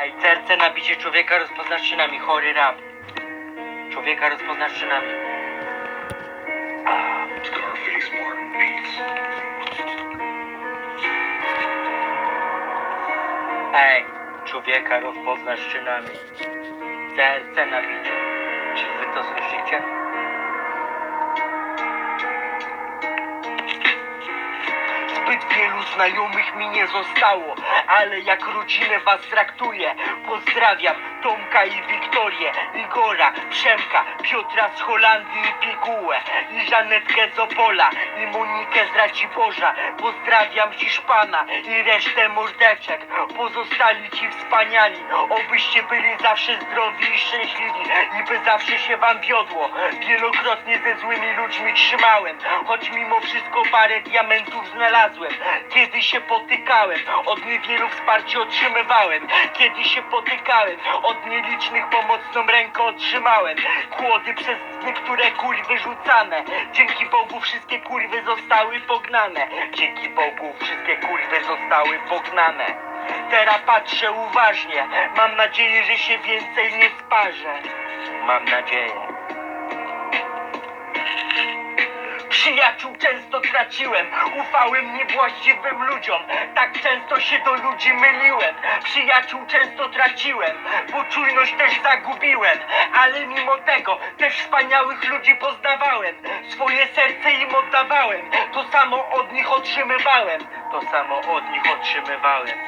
Ej, serce nabicie człowieka rozpoznasz czynami, chory rap. Człowieka rozpoznasz czynami. Scarface Martin Beats. Ej, człowieka rozpoznasz czynami. Serce nabicie. Czy wy to słyszycie? Wielu znajomych mi nie zostało, ale jak rodzinę was traktuję. Pozdrawiam Tomka i Wiktorię, Igora, Przemka, Piotra z Holandii i Pigułę, i Żanetkę z Opola, i Monikę z Raciborza. Pozdrawiam Hiszpana i resztę mordeczek. Pozostali ci wspaniali, obyście byli zawsze zdrowi i szczęśliwi i by zawsze się wam wiodło. Wielokrotnie ze złymi ludźmi trzymałem, choć mimo wszystko parę diamentów znalazłem. Kiedy się potykałem, od niewielu wsparcie otrzymywałem. Kiedy się potykałem, od nielicznych pomocną rękę otrzymałem. Kłody przez niektóre kurwy rzucane. Dzięki Bogu wszystkie kurwy zostały pognane. Dzięki Bogu wszystkie kurwy zostały pognane. Teraz patrzę uważnie. Mam nadzieję, że się więcej nie sparzę. Mam nadzieję. Przyjaciół często traciłem, ufałem niewłaściwym ludziom, tak często się do ludzi myliłem. Przyjaciół często traciłem, bo czujność też zagubiłem, ale mimo tego też wspaniałych ludzi poznawałem. Swoje serce im oddawałem, to samo od nich otrzymywałem, to samo od nich otrzymywałem.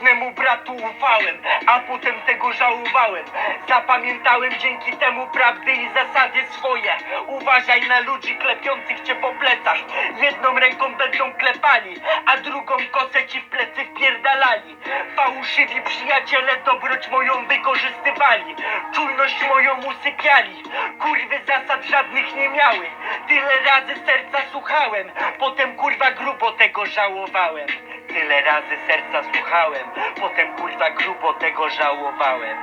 Niejednemu bratu ufałem, a potem tego żałowałem. Zapamiętałem dzięki temu prawdy i zasady swoje. Uważaj na ludzi klepiących cię po plecach. Jedną ręką będą klepali, a drugą kosę ci w plecy wpierdalali. Fałszywi przyjaciele dobroć moją wykorzystywali. Czujność moją usypiali. Kurwy zasad żadnych nie miały. Tyle razy serca słuchałem, potem kurwa grubo tego żałowałem. Tyle razy serca słuchałem, potem kurwa grubo tego żałowałem.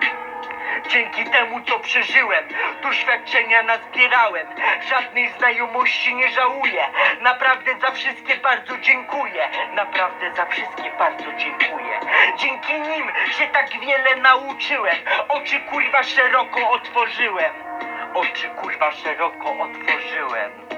Dzięki temu co przeżyłem, doświadczenia nazbierałem. Żadnej znajomości nie żałuję. Naprawdę za wszystkie bardzo dziękuję. Naprawdę za wszystkie bardzo dziękuję. Dzięki nim się tak wiele nauczyłem. Oczy kurwa szeroko otworzyłem. Oczy kurwa szeroko otworzyłem.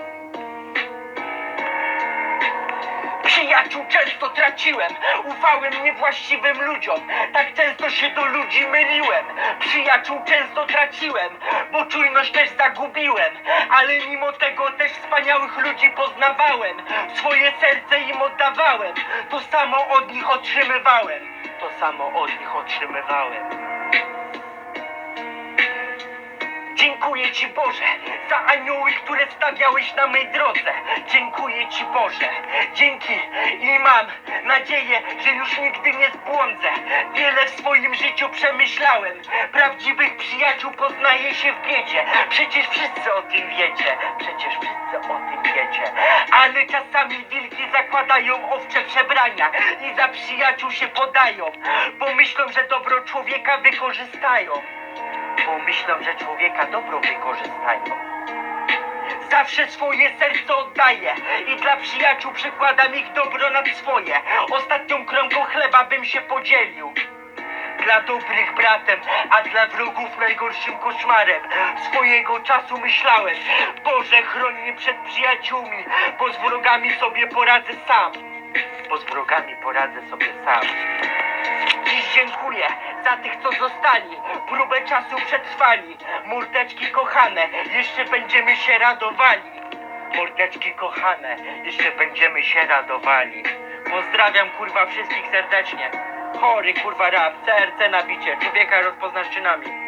Przyjaciół często traciłem, ufałem niewłaściwym ludziom, tak często się do ludzi myliłem. Przyjaciół często traciłem, bo czujność też zagubiłem, ale mimo tego też wspaniałych ludzi poznawałem. Swoje serce im oddawałem, to samo od nich otrzymywałem, to samo od nich otrzymywałem. Dziękuję Ci Boże za anioły, które stawiałeś na mej drodze. Dziękuję Ci Boże. Dzięki i mam nadzieję, że już nigdy nie zbłądzę. Wiele w swoim życiu przemyślałem. Prawdziwych przyjaciół poznaje się w biedzie. Przecież wszyscy o tym wiecie. Przecież wszyscy o tym wiecie. Ale czasami wilki zakładają owcze przebrania i za przyjaciół się podają, bo myślą, że dobro człowieka wykorzystają bo że człowieka dobro wykorzystają. Zawsze swoje serce oddaję i dla przyjaciół przykładam ich dobro nad swoje. Ostatnią kromką chleba bym się podzielił. Dla dobrych bratem, a dla wrogów najgorszym koszmarem. Swojego czasu myślałem, Boże chroń mnie przed przyjaciółmi, bo z wrogami sobie poradzę sam. Bo z wrogami poradzę sobie sam. Dziękuję za tych, co zostali. Próbę czasu przetrwali. Mordeczki kochane, jeszcze będziemy się radowali. Mordeczki kochane, jeszcze będziemy się radowali. Pozdrawiam kurwa wszystkich serdecznie. Chory kurwa rap, serce nabicie, człowieka rozpoznasz czynami.